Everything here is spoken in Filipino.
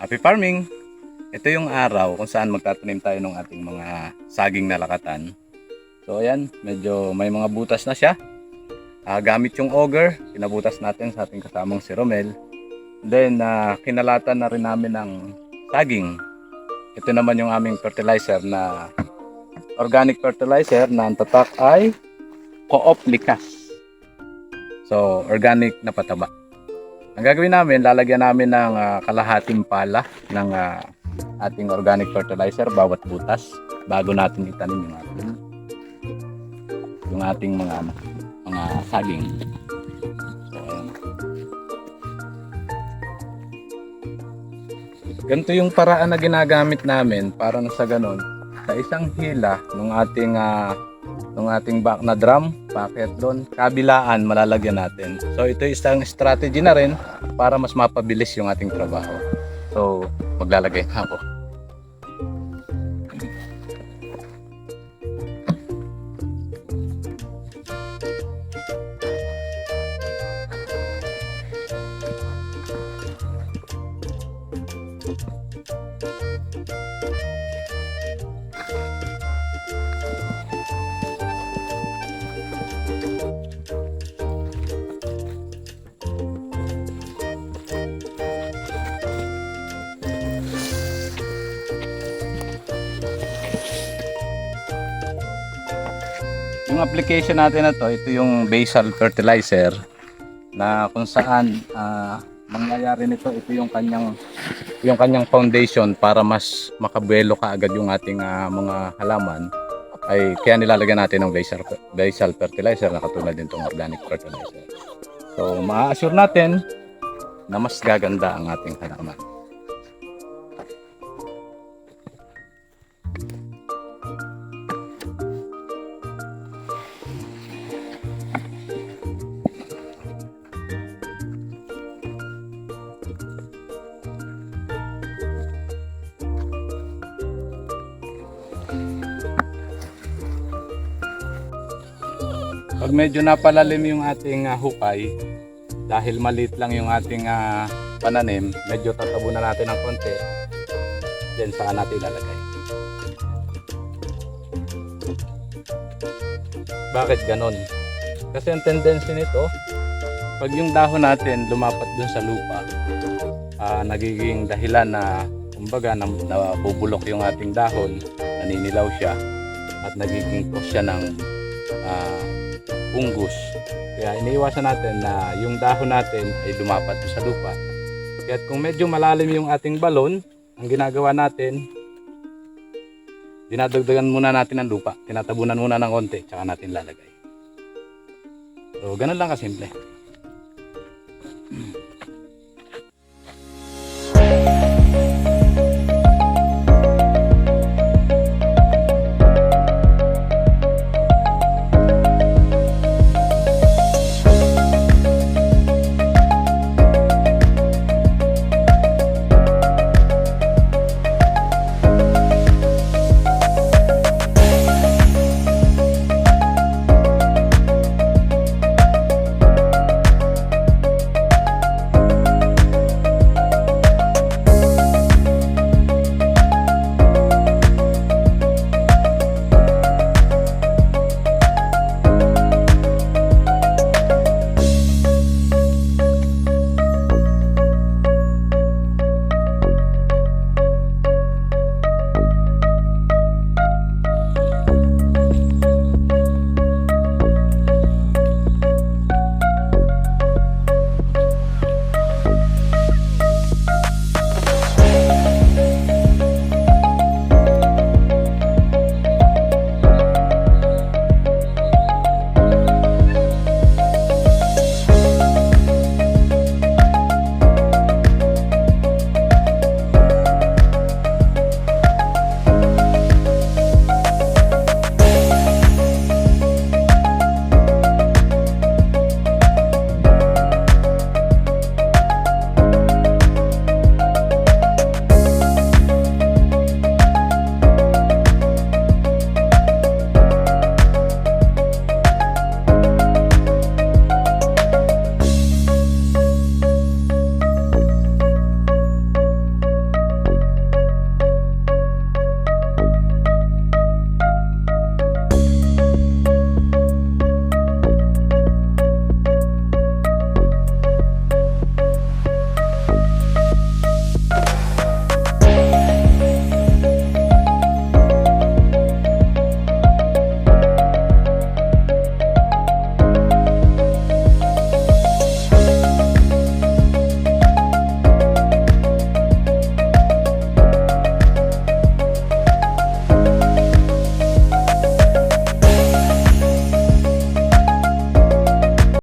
Happy farming! Ito yung araw kung saan magtatanim tayo ng ating mga saging na lakatan. So ayan, medyo may mga butas na siya. Ah, gamit yung auger, pinabutas natin sa ating kasamang si Romel. Then, ah, kinalatan na rin namin ng saging. Ito naman yung aming fertilizer na organic fertilizer na ang tatak ay Co-op Likas. So, organic na pataba. Ang gagawin namin, lalagyan namin ng ah, kalahating pala ng ah, ating organic fertilizer bawat butas bago natin itanim yung ating yung ating mga ano, mga saging. So, ayan. Ganito yung paraan na ginagamit namin para na sa ganun sa isang hila ng ating ah, ng ating back na drum, packet doon, kabilaan malalagyan natin. So ito isang strategy na rin para mas mapabilis yung ating trabaho. So maglalagay na ako. Yung application natin na to, ito yung basal fertilizer na kung saan ah, mangyayari nito, ito yung kanyang yung kanyang foundation para mas makabuelo ka agad yung ating ah, mga halaman ay kaya nilalagyan natin ng basal, basal fertilizer na katulad din itong organic fertilizer. So, ma-assure natin na mas gaganda ang ating halaman. Pag medyo napalalim yung ating ah, hukay, dahil maliit lang yung ating ah, pananim, medyo tatabunan natin ng konti. Then saka natin ilalagay. Bakit ganon? Kasi ang tendency nito, pag yung dahon natin lumapat dun sa lupa, ah, nagiging dahilan na kumbaga na, nabubulok yung ating dahon, naninilaw siya, at nagiging cause siya ng ah, fungus. Kaya iniiwasan natin na yung dahon natin ay lumapat sa lupa. Kaya kung medyo malalim yung ating balon, ang ginagawa natin, dinadagdagan muna natin ng lupa. Tinatabunan muna ng konti, tsaka natin lalagay. So, ganun lang kasimple.